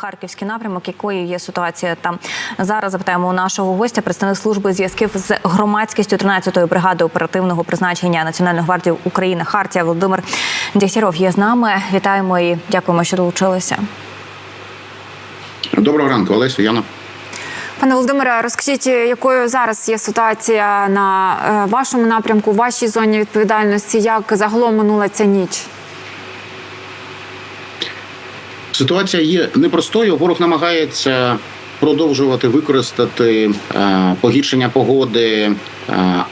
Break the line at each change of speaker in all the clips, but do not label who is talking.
Харківський напрямок, якою є ситуація там зараз. Запитаємо у нашого гостя, представник служби зв'язків з громадськістю 13-ї бригади оперативного призначення Національної гвардії України Хартія Володимир Дягтяров є з нами. Вітаємо і дякуємо, що долучилися.
Доброго ранку, Олесю, Яна.
Пане Володимире, розкажіть, якою зараз є ситуація на е, вашому напрямку, в вашій зоні відповідальності? Як загалом минула ця ніч?
Ситуація є непростою. Ворог намагається продовжувати використати е, погіршення погоди е,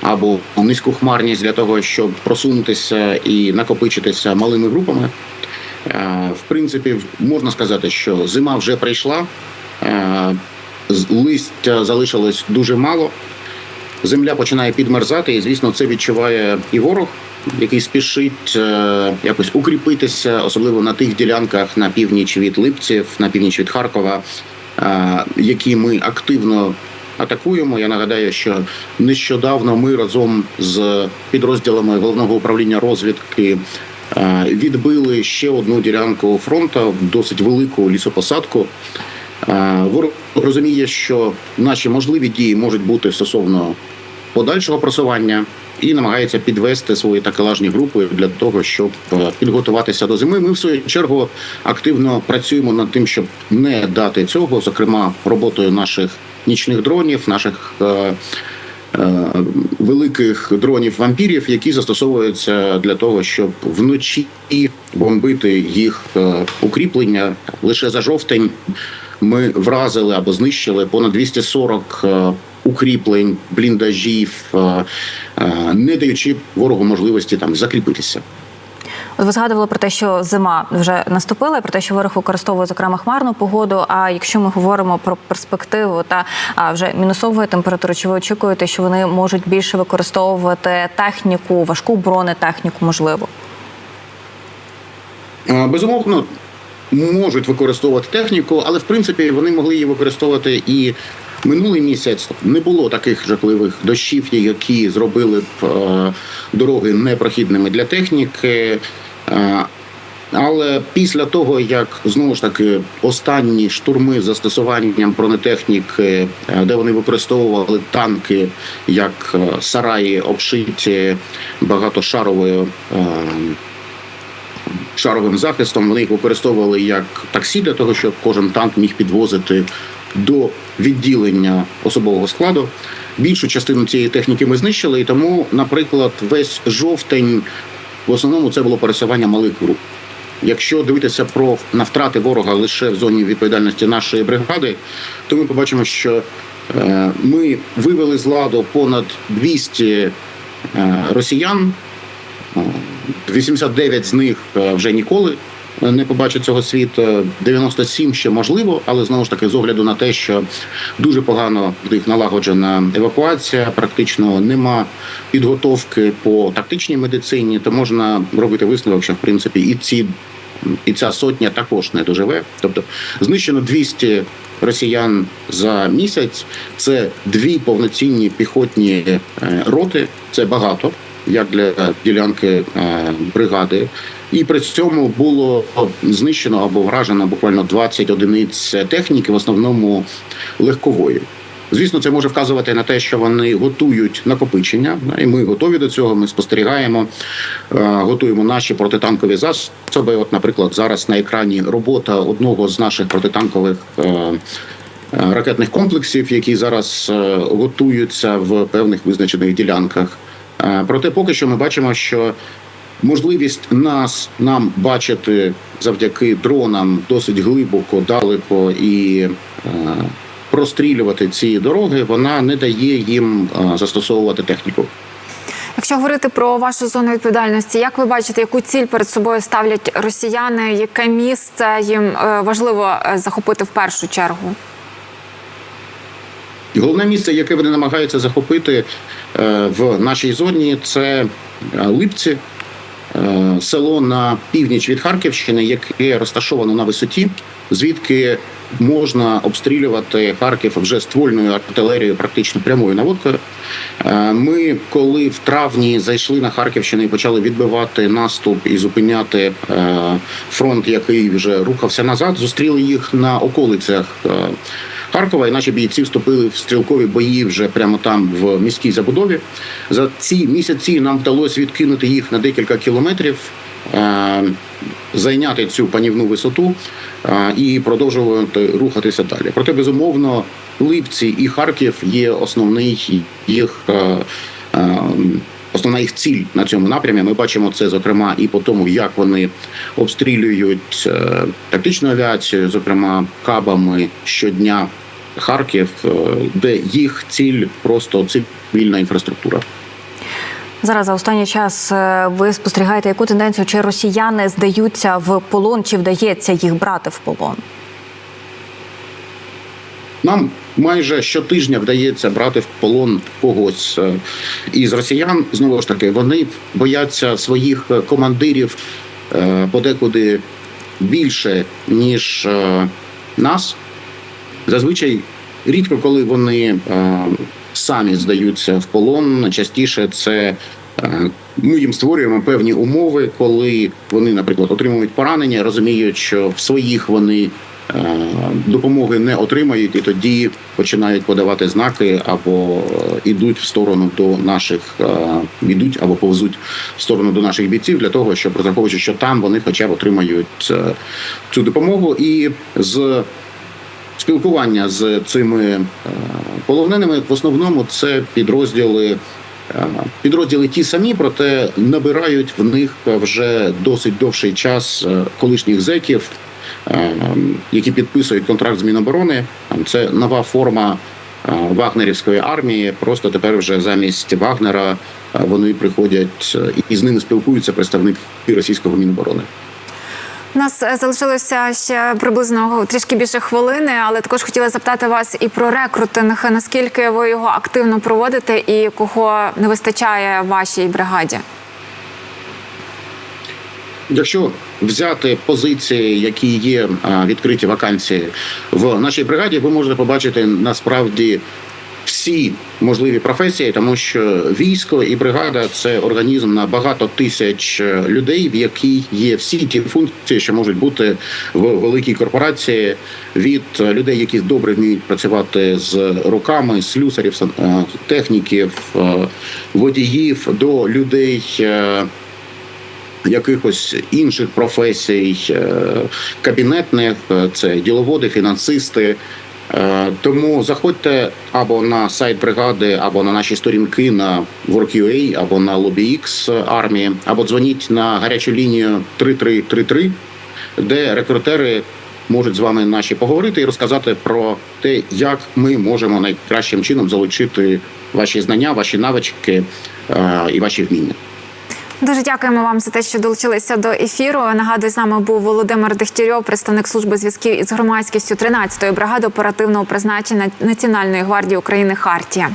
або низьку хмарність для того, щоб просунутися і накопичитися малими групами. Е, в принципі, можна сказати, що зима вже прийшла, листя залишилось дуже мало. Земля починає підмерзати, і звісно, це відчуває і ворог, який спішить е, якось укріпитися, особливо на тих ділянках на північ від Липців, на північ від Харкова, е, які ми активно атакуємо. Я нагадаю, що нещодавно ми разом з підрозділами головного управління розвідки. е, Відбили ще одну ділянку фронту, досить велику лісопосадку. Ворог розуміє, що наші можливі дії можуть бути стосовно подальшого просування і намагається підвести свої такелажні групи для того, щоб е, підготуватися до зими. Ми в свою чергу активно працюємо над тим, щоб не дати цього, зокрема роботою наших нічних дронів, наших. е, е, Великих дронів вампірів, які застосовуються для того, щоб вночі бомбити їх укріплення. Лише за жовтень ми вразили або знищили понад 240 е, укріплень, бліндажів, е, е, не даючи ворогу можливості там закріпитися.
От ви згадували про те, що зима вже наступила, про те, що ворог використовує зокрема хмарну погоду. А якщо ми говоримо про перспективу та вже мінусової температури, чи ви очікуєте, що вони можуть більше використовувати техніку, важку бронетехніку, можливо?
Е, Безумовно, можуть використовувати техніку, але в принципі вони могли її використовувати і минулий місяць. Не було таких жахливих дощів, які зробили б е, дороги непрохідними для техніки. Е, Але після того, як знову ж таки останні штурми з застосуванням бронетехніки, е, де вони використовували танки як сараї, обшиті багатошаровою шаровим захистом. Вони їх використовували як таксі для того, щоб кожен танк міг підвозити до відділення особового складу. Більшу частину цієї техніки ми знищили, і тому, наприклад, весь жовтень в основному це було пересування малих груп. Якщо дивитися про на втрати ворога лише в зоні відповідальності нашої бригади, то ми побачимо, що е, ми вивели з ладу понад 200 е, росіян. Е, 89 з них е, вже ніколи не побачать цього світу. 97 ще можливо, але знову ж таки з огляду на те, що дуже погано в них налагоджена евакуація, практично нема підготовки по тактичній медицині, то можна робити висновок, що в принципі і ці і ця сотня також не доживе. Тобто знищено 200 росіян за місяць. Це дві повноцінні піхотні е, роти. Це багато як для ділянки е, бригади. І при цьому було знищено або вражено буквально 20 одиниць техніки, в основному легкової. Звісно, це може вказувати на те, що вони готують накопичення, і ми готові до цього. Ми спостерігаємо, е, готуємо наші протитанкові засоби. От, наприклад, зараз на екрані робота одного з наших протитанкових. е, Ракетних комплексів, які зараз готуються в певних визначених ділянках. Е, Проте, поки що ми бачимо, що можливість нас нам бачити завдяки дронам досить глибоко, далеко і е, прострілювати ці дороги, вона не дає їм е, застосовувати техніку.
Якщо говорити про вашу зону відповідальності, як ви бачите, яку ціль перед собою ставлять росіяни? Яке місце їм важливо захопити в першу чергу?
Головне місце, яке вони намагаються захопити е, в нашій зоні, це е, Липці, е, село на північ від Харківщини, яке розташовано на висоті, звідки можна обстрілювати Харків вже ствольною артилерією, практично прямою наводкою. Ми, коли в травні зайшли на Харківщину і почали відбивати наступ і зупиняти фронт, який вже рухався назад, зустріли їх на околицях. Харкова, і наші бійці вступили в стрілкові бої вже прямо там в міській забудові. За ці місяці нам вдалося відкинути їх на декілька кілометрів, е, зайняти цю панівну висоту е, і продовжувати рухатися далі. Проте, безумовно, Липці і Харків є основний їх. е, Основна їх ціль на цьому напрямі. Ми бачимо це зокрема і по тому, як вони обстрілюють тактичну авіацію, зокрема кабами щодня Харків, е, де їх ціль просто цивільна інфраструктура.
Зараз за останній час е, ви спостерігаєте яку тенденцію, чи росіяни здаються в полон, чи вдається їх брати в полон?
Нам майже щотижня вдається брати в полон когось е, із росіян. Знову ж таки, вони бояться своїх командирів подекуди більше ніж нас. Зазвичай рідко, коли вони е, самі здаються в полон, частіше це. е, Ми їм створюємо певні умови, коли вони, наприклад, отримують поранення, розуміють, що в своїх вони е, допомоги не отримають, і тоді починають подавати знаки або ідуть в сторону до наших, ідуть або повзуть в сторону до наших бійців для того, щоб розраховуючи, що там вони хоча б отримають цю допомогу, і з спілкування з цими е, полоненими в основному це підрозділи. е, Підрозділи ті самі, проте набирають в них вже досить довший час е, колишніх зеків, які підписують контракт з Міноборони. Це нова форма вагнерівської армії. Просто тепер вже замість Вагнера вони приходять і з ними спілкуються представники російського міноборони.
У нас е, залишилося ще приблизно трішки більше хвилини, але також хотіла запитати вас і про рекрутинг. Наскільки ви його активно проводите, і кого не вистачає вашій бригаді?
Якщо взяти позиції, які є відкриті вакансії в нашій бригаді, ви можете побачити насправді всі можливі професії, тому що військо і бригада це організм на багато тисяч е, людей, в якій є всі ті функції, що можуть бути в великій корпорації, від е, людей, які добре вміють працювати з руками, слюсарів, е, техніків, водіїв до людей. якихось інших професій, кабінетних, це діловоди, фінансисти. Е, Тому заходьте або на сайт бригади, або на наші сторінки на Work.ua, або на LobbyX армії, або дзвоніть на гарячу лінію 3333, де рекрутери можуть з вами наші поговорити і розказати про те, як ми можемо найкращим чином залучити ваші знання, ваші навички е, і ваші вміння.
Дуже дякуємо вам за те, що долучилися до ефіру. Нагадую, з нами був Володимир Дегтярьов, представник служби зв'язків із громадськістю 13-ї бригади оперативного призначення Національної гвардії України Хартія.